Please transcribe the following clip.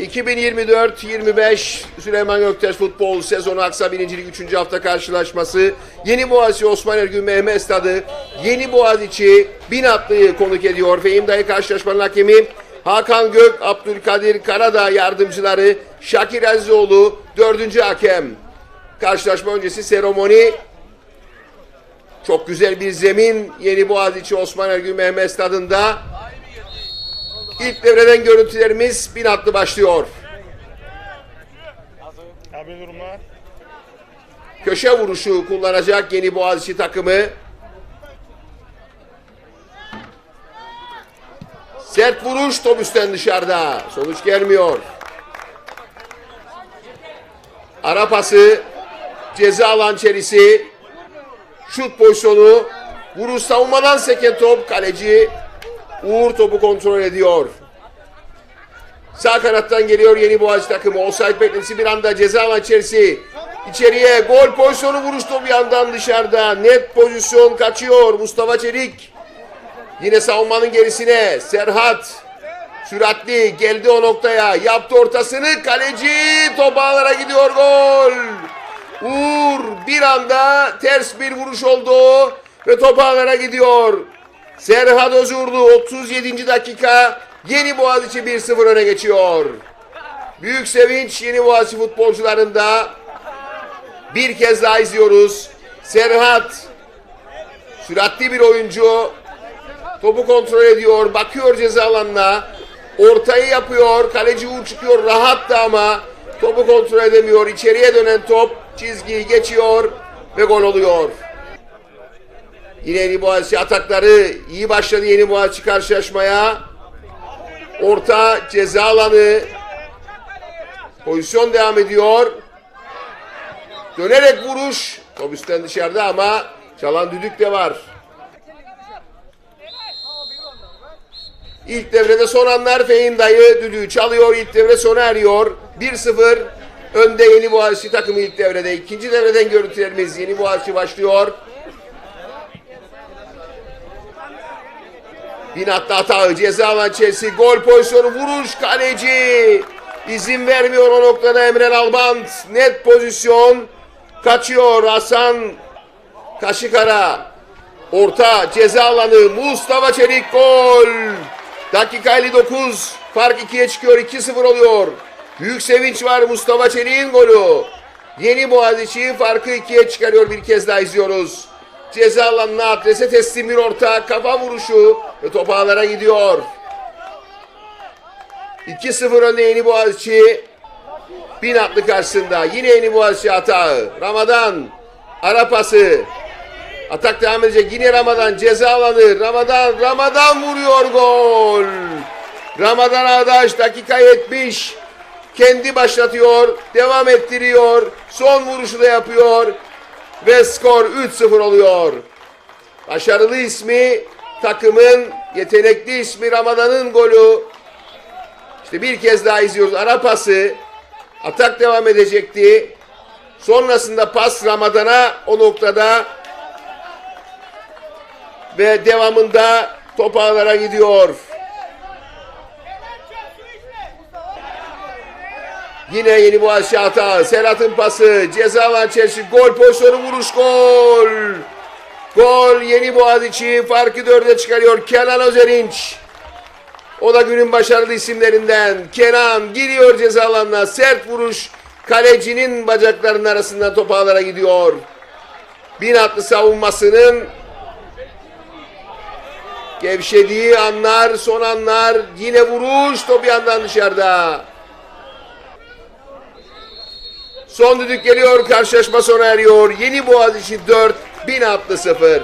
2024-25 Süleyman Göktaş futbol sezonu Aksa 1. Lig 3. hafta karşılaşması Yeni Boğaziçi Osman Ergün Mehmet Stadı Yeni Boğaziçi Binatlı'yı konuk ediyor. Fehim Dayı karşılaşmanın hakemi Hakan Gök, Abdülkadir Karadağ yardımcıları Şakir Azizoğlu dördüncü hakem. Karşılaşma öncesi seremoni çok güzel bir zemin Yeni Boğaziçi Osman Ergün Mehmet Stadı'nda. İlk devreden görüntülerimiz bin atlı başlıyor. Abi durumlar. Köşe vuruşu kullanacak Yeni Boğaziçi takımı. Sert vuruş top üstten dışarıda. Sonuç gelmiyor. Ara pası ceza alan içerisi. Şut pozisyonu. Vuruş savunmadan seken top. Kaleci Uğur topu kontrol ediyor. Sağ kanattan geliyor Yeni Boğaziçi takımı. Offside beklentisi bir anda ceza alan içerisi. İçeriye gol pozisyonu vuruş topu yandan dışarıda. Net pozisyon kaçıyor Mustafa Çelik. Yine savunmanın gerisine Serhat. Süratli geldi o noktaya. Yaptı ortasını. Kaleci top ağlara gidiyor gol. Uğur bir anda ters bir vuruş oldu. Ve top ağlara gidiyor. Serhat Özurdu 37. dakika. Yeni Boğaziçi 1-0 öne geçiyor. Büyük sevinç Yeni Boğaziçi futbolcularında. Bir kez daha izliyoruz. Serhat süratli bir oyuncu. Topu kontrol ediyor. Bakıyor ceza alanına. Ortayı yapıyor. Kaleci Uğur çıkıyor. Rahat da ama topu kontrol edemiyor. İçeriye dönen top çizgiyi geçiyor ve gol oluyor. Yine Yeni Boğaziçi atakları iyi başladı Yeni Boğaziçi karşılaşmaya. Orta ceza alanı. Pozisyon devam ediyor. Dönerek vuruş. Top üstten dışarıda ama çalan düdük de var. İlk devrede son anlar Fehim Dayı düdüğü çalıyor. İlk devre sona eriyor. 1-0 önde Yeni Boğaziçi takımı ilk devrede. İkinci devreden görüntülerimiz Yeni Boğaziçi başlıyor. Binatlı hatağı ceza alan gol pozisyonu. Vuruş kaleci. İzin vermiyor o noktada Emre Albant net pozisyon. Kaçıyor Hasan Kaşıkara. Orta ceza alanı. Mustafa Çelik gol. Dakika 59 fark 2'ye çıkıyor. 2-0 oluyor. Büyük sevinç var Mustafa Çelik'in golü. Yeni Boğaziçi farkı 2'ye çıkarıyor. Bir kez daha izliyoruz Ceza alanına adrese teslim bir orta kafa vuruşu ve top ağlara gidiyor. 2-0 önde Yeni Boğaziçi. Bin atlı karşısında. Yine Yeni Boğaziçi hatağı. Ramadan. Ara pası. Atak devam edecek. Yine Ramadan ceza alanı. Ramadan. Ramadan vuruyor gol. Ramadan Ağdaş dakika 70. Kendi başlatıyor. Devam ettiriyor. Son vuruşu da yapıyor. Ve skor 3-0 oluyor. Başarılı ismi takımın yetenekli ismi Ramadan'ın golü. İşte bir kez daha izliyoruz. Ara pası. Atak devam edecekti. Sonrasında pas Ramadan'a o noktada ve devamında top ağlara gidiyor. Yine Yeni Boğaziçi hata. Serhat'ın pası. Ceza alan Chelsea. Gol pozisyonu vuruş gol. Gol Yeni Boğaziçi farkı dörde çıkarıyor. Kenan Özerinç. O da günün başarılı isimlerinden. Kenan giriyor ceza alanına. Sert vuruş. Kalecinin bacaklarının arasından top ağlara gidiyor. Bin atlı savunmasının gevşediği anlar, son anlar. Yine vuruş. Top yandan dışarıda. Son düdük geliyor. Karşılaşma sona eriyor. Yeni Boğaziçi 4, bin atlı 0.